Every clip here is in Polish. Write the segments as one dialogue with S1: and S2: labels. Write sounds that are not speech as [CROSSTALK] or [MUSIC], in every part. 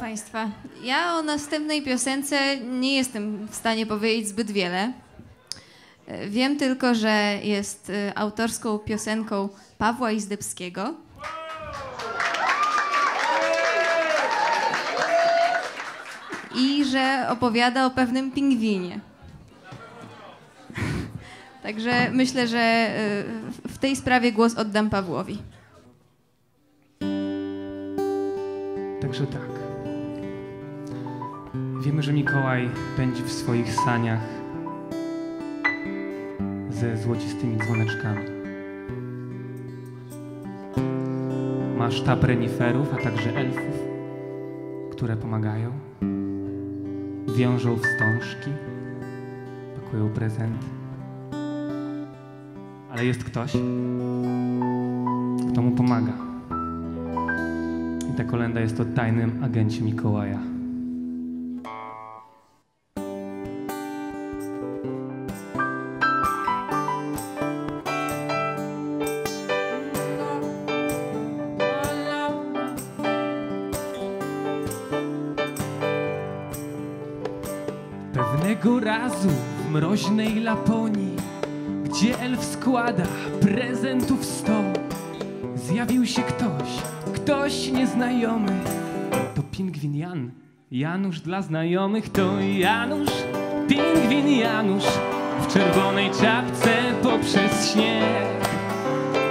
S1: Państwa, ja o następnej piosence nie jestem w stanie powiedzieć zbyt wiele. Wiem tylko, że jest e, autorską piosenką Pawła Izdebskiego. I że opowiada o pewnym pingwinie. [LAUGHS] Także myślę, że e, w tej sprawie głos oddam Pawłowi.
S2: Także tak. Wiemy, że Mikołaj pędzi w swoich saniach ze złocistymi dzwoneczkami. Ma sztab reniferów, a także elfów, które pomagają. Wiążą wstążki, pakują prezenty. Ale jest ktoś, kto mu pomaga. I ta kolenda jest o tajnym agencie Mikołaja. Pewnego razu w mroźnej Laponii, gdzie elf składa prezentów sto, zjawił się ktoś, ktoś nieznajomy. To pingwin Jan, Janusz dla znajomych to Janusz, pingwin Janusz w czerwonej czapce poprzez śnieg.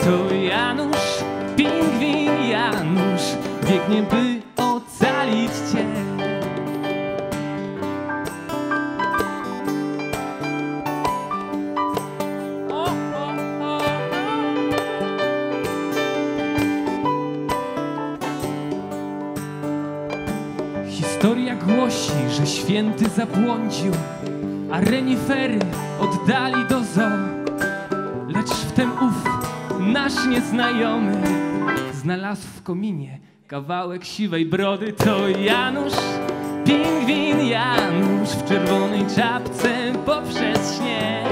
S2: To Janusz, pingwin Janusz biegnie by ocalić cię. Historia głosi, że święty zabłądził, a renifery oddali do zoo. Lecz wtem ów nasz nieznajomy znalazł w kominie kawałek siwej brody. To Janusz, pingwin Janusz w czerwonej czapce poprzez śnieg.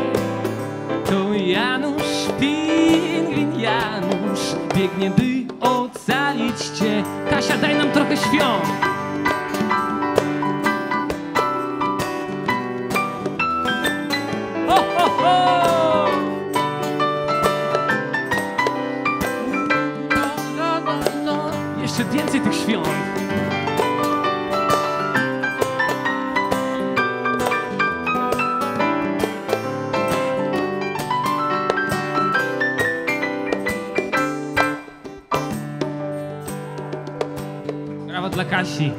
S2: To Janusz, pingwin Janusz biegnie by ocalić cię. Kasia, daj nam trochę świąt. Jeszcze więcej tych świąt. Brawo dla Kasi.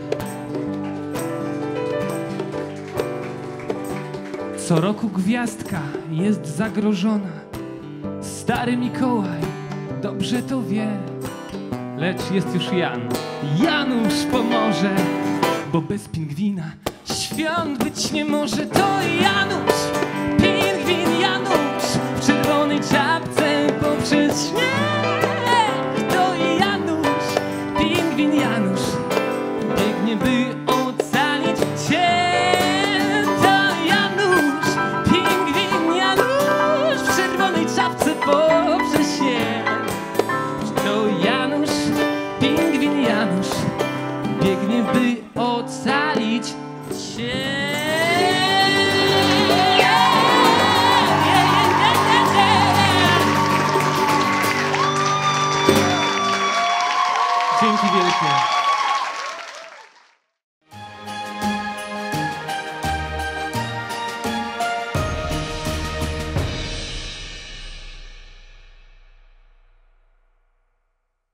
S2: Co roku gwiazdka jest zagrożona. Stary Mikołaj dobrze to wie. Lecz jest już Jan. Janusz pomoże, bo bez pingwina świąt być nie może. To Janusz, pingwin Janusz w czerwonej czapce poprzez śnieg. Dzięki wielkie.